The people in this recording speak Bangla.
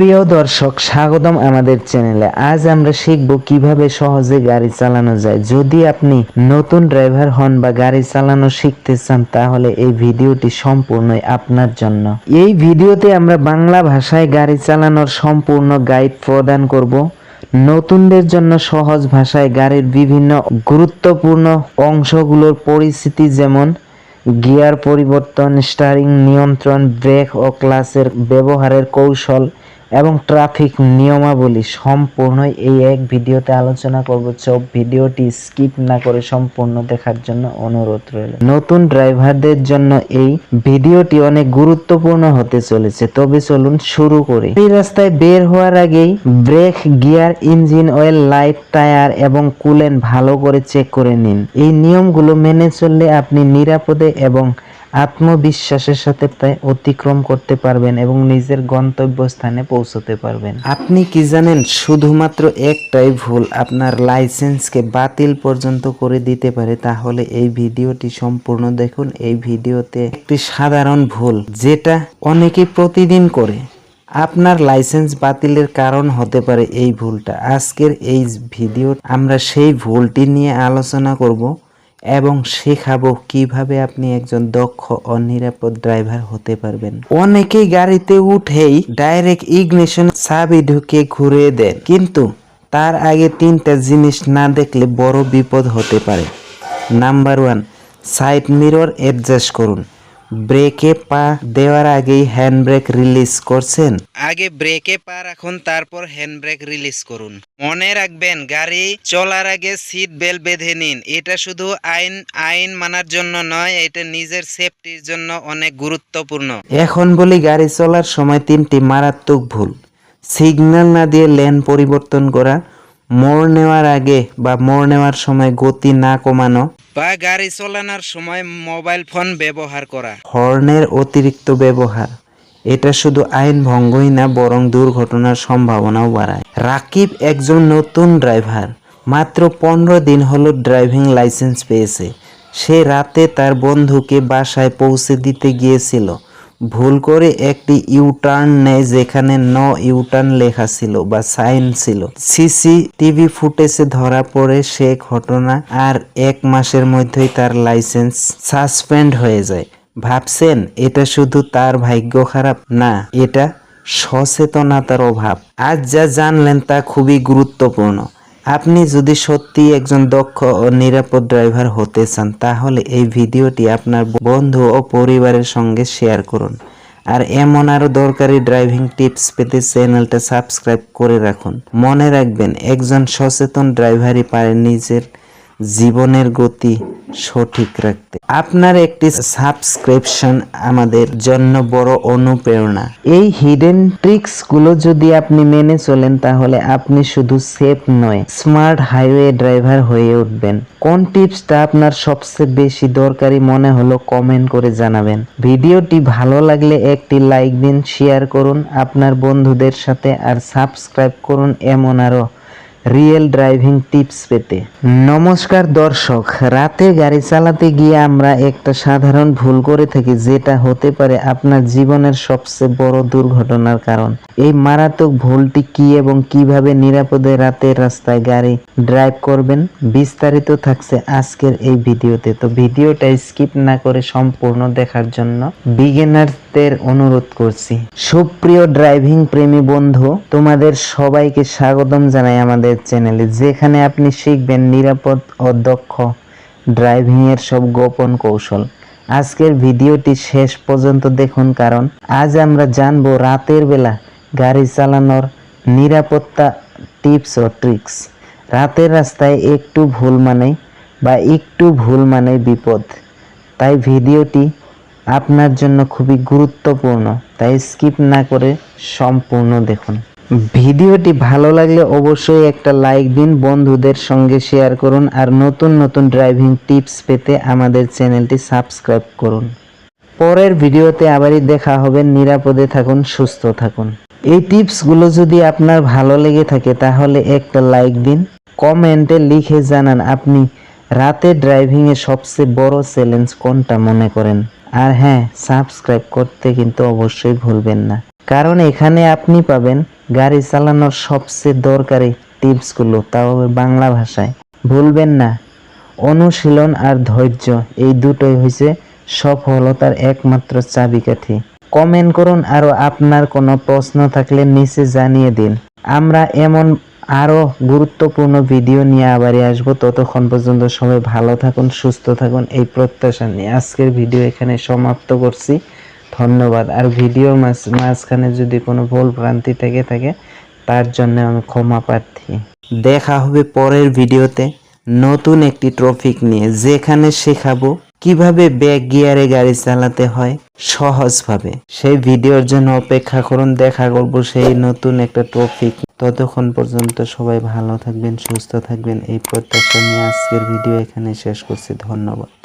সুপ্রিয় দর্শক, স্বাগতম আমাদের চ্যানেলে। আজ আমরা শিখব কীভাবে সহজে গাড়ি চালানো যায়। যদি আপনি নতুন ড্রাইভার হন বা গাড়ি চালানো শিখতে চান, তাহলে এই ভিডিওটি সম্পূর্ণই আপনার জন্য। এই ভিডিওতে আমরা বাংলা ভাষায় গাড়ি চালানোর সম্পূর্ণ গাইড প্রদান করব। নতুনদের জন্য সহজ ভাষায় গাড়ির বিভিন্ন গুরুত্বপূর্ণ অংশগুলোর পরিস্থিতি যেমন গিয়ার পরিবর্তন, স্টারিং নিয়ন্ত্রণ, ব্রেক ও ক্লাসের ব্যবহারের কৌশল এবং ট্রাফিক নিয়মাবলী সম্পূর্ণই এই এক ভিডিওতে আলোচনা করব। সব ভিডিওটি স্কিপ না করে সম্পূর্ণ দেখার জন্য অনুরোধ রইল। নতুন ড্রাইভারদের জন্য এই ভিডিওটি অনেক গুরুত্বপূর্ণ হতে চলেছে। তবে চলুন শুরু করি। এই রাস্তায় বের হওয়ার আগেই brake, gear, engine, oil, light, tyre এবং কুলেন ভালো করে চেক করে নিন। এই নিয়মগুলো মেনে চললে আপনি নিরাপদে এবং আত্মবিশ্বাসের সাথে প্রায় অতিক্রম করতে পারবেন এবং নিজের গন্তব্যস্থানে পৌঁছতে পারবেন। আপনি কি জানেন, শুধুমাত্র একটাই ভুল আপনার লাইসেন্সকে বাতিল পর্যন্ত করে দিতে পারে? তাহলে এই ভিডিওটি সম্পূর্ণ দেখুন। এই ভিডিওতে একটি সাধারণ ভুল, যেটা অনেকে প্রতিদিন করে। আপনার লাইসেন্স বাতিলের কারণ হতে পারে এই ভুলটা। আজকের এই ভিডিও আমরা সেই ভুলটি নিয়ে আলোচনা করব। এবং শেখাবো কীভাবে আপনি একজন দক্ষ ও নিরাপদ ড্রাইভার হতে পারবেন। অনেকেই গাড়িতে উঠেই ডাইরেক্ট ইগনিশন চাবি ঢুকে ঘুরে দেন, কিন্তু তার আগে তিনটা জিনিস না দেখলে বড় বিপদ হতে পারে। Number one, side mirror adjust করুন। ব্রেকে পা দেওয়ার আগেই হ্যান্ড ব্রেক রিলিজ করছেন। আগে ব্রেকে পা রাখুন, তারপর হ্যান্ড ব্রেক রিলিজ করুন। মনে রাখবেন গাড়ি চলার আগে সিট বেল্ট বেঁধে নিন। এটা শুধু আইন আইন মানার জন্য নয় এটা নিজের সেফটির জন্য অনেক গুরুত্বপূর্ণ। এখন বলি গাড়ি চলার সময় তিনটি মারাত্মক ভুল। সিগন্যাল না দিয়ে লেন পরিবর্তন করা মোড় নেওয়ার আগে বা মোড় নেওয়ার সময় গতি না কমানো। বা গাড়ি চালানোর সময় মোবাইল ফোন ব্যবহার করা। হর্নের অতিরিক্ত ব্যবহার। এটা শুধু আইন ভঙ্গই না, বরং দুর্ঘটনার সম্ভাবনাও বাড়ায়। রাকিব একজন নতুন ড্রাইভার। মাত্র পনেরো দিন হলো ড্রাইভিং লাইসেন্স পেয়েছে। সে রাতে তার বন্ধুকে বাসায় পৌঁছে দিতে গিয়েছিল। ভুল করে একটি ইউটার্ন নেয় যেখানে ন ইউটার্ন লেখা ছিল বা সাইন ছিল। সিসি টিভি ফুটেজে ধরা পড়ে সে ঘটনা আর এক মাসের মধ্যেই তার লাইসেন্স সাসপেন্ড হয়ে যায়। ভাবছেন, এটা শুধু তার ভাগ্য খারাপ? না, এটা সচেতনতার অভাব। আজ যা জানলেন তা খুবই গুরুত্বপূর্ণ। আপনি যদি সত্যি একজন দক্ষ ও নিরাপদ ড্রাইভার হতে চান, তাহলে এই ভিডিওটি আপনার বন্ধু ও পরিবারের সঙ্গে শেয়ার করুন। আর এমন আরও দরকারি ড্রাইভিং টিপস পেতে চ্যানেলটা সাবস্ক্রাইব করে রাখুন। মনে রাখবেন, একজন সচেতন ড্রাইভারই পারে নিজের জীবনের গতি সঠিক রাখতে। আপনার একটি সাবস্ক্রিপশন আমাদের জন্য বড় অনুপ্রেরণা। এই হিডেন ট্রিক্সগুলো যদি আপনি মেনে চলেন, তাহলে আপনি শুধু সেফ নয় স্মার্ট হাইওয়ে ড্রাইভার হয়ে উঠবেন। কোন টিপসটা আপনার সবচেয়ে বেশি দরকারি মনে হলো কমেন্ট করে জানাবেন। ভিডিওটি ভালো লাগলে একটি লাইক দিন শেয়ার করুন, আপনার বন্ধুদের সাথে, আর সাবস্ক্রাইব করুন, এমন আরও রিয়েল ড্রাইভিং টিপস পেতে। নমস্কার দর্শক, রাতে গাড়ি চালাতে গিয়ে আমরা একটা সাধারণ ভুল করে থাকি, যেটা হতে পারে আপনার জীবনের সবচেয়ে বড় দুর্ঘটনার কারণ। এই মারাত্মক ভুলটি কি এবং কীভাবে নিরাপদে রাতের রাস্তায় গাড়ি ড্রাইভ করবেন, বিস্তারিত থাকছে আজকের এই ভিডিওতে। তো ভিডিওটা স্কিপ না করে সম্পূর্ণ দেখার জন্য বিগিনারদের অনুরোধ করছি। সুপ্রিয় ড্রাইভিং প্রেমী বন্ধু, তোমাদের সবাইকে স্বাগতম জানাই আমাদের চ্যানেলে যেখানে আপনি শিখবেন নিরাপদ ও দক্ষ ড্রাইভিং এর সব গোপন কৌশল। আজকের ভিডিওটি শেষ পর্যন্ত দেখুন কারণ আজ আমরা জানব রাতের বেলা গাড়ি চালানোর নিরাপত্তা টিপস ও ট্রিক্স। রাতের রাস্তায় একটু ভুল মানে বা একটু ভুল মানে বিপদ। তাই ভিডিওটি আপনার জন্য খুবই গুরুত্বপূর্ণ। তাই স্কিপ না করে সম্পূর্ণ দেখুন। ভিডিওটি ভালো লাগলে অবশ্যই একটা লাইক দিন, বন্ধুদের সঙ্গে শেয়ার করুন, আর নতুন নতুন ড্রাইভিং টিপস পেতে আমাদের চ্যানেলটি সাবস্ক্রাইব করুন। পরের ভিডিওতে আবারই দেখা হবে, নিরাপদে থাকুন, সুস্থ থাকুন। এই টিপসগুলো যদি আপনার ভালো লেগে থাকে, তাহলে একটা লাইক দিন, কমেন্টে লিখে জানান আপনি রাতে ড্রাইভিং এ সবচেয়ে বড় চ্যালেঞ্জ কোনটা মনে করেন। আর হ্যাঁ সাবস্ক্রাইব করতে কিন্তু অবশ্যই ভুলবেন না। কারণ এখানে আপনি পাবেন গাড়ি চালানোর সবচেয়ে দরকারি টিপসগুলো, তাও বাংলা ভাষায়। ভুলবেন না। অনুশীলন আর ধৈর্য, এই দুটোই হয়েছে সফলতার একমাত্র চাবিকাঠি। কমেন্ট করুন আরও আপনার কোনো প্রশ্ন থাকলে নিচে জানিয়ে দিন। আমরা এমন আরও গুরুত্বপূর্ণ ভিডিও নিয়ে আবারই আসব। ততক্ষণ পর্যন্ত সবাই ভালো থাকুন, সুস্থ থাকুন। এই প্রত্যাশা নিয়ে আজকের ভিডিও এখানে সমাপ্ত করছি। ধন্যবাদ। আর ভিডিওর মাঝ- মাঝখানে যদি কোনো ভুল ভ্রান্তি থেকে থাকে, তার জন্য আমি ক্ষমা প্রার্থী। দেখা হবে পরের ভিডিওতে নতুন একটি ট্রফিক নিয়ে। যেখানে শেখাবো কীভাবে ব্যাক গিয়ারে গাড়ি চালাতে হয়? সহজভাবে। সেই ভিডিওর জন্য অপেক্ষা করুন, দেখা করব সেই নতুন একটা টপিক ততক্ষণ পর্যন্ত সবাই ভালো থাকবেন, সুস্থ থাকবেন। এই প্রত্যাশা নিয়ে আজকের ভিডিও এখানে শেষ করছি। ধন্যবাদ।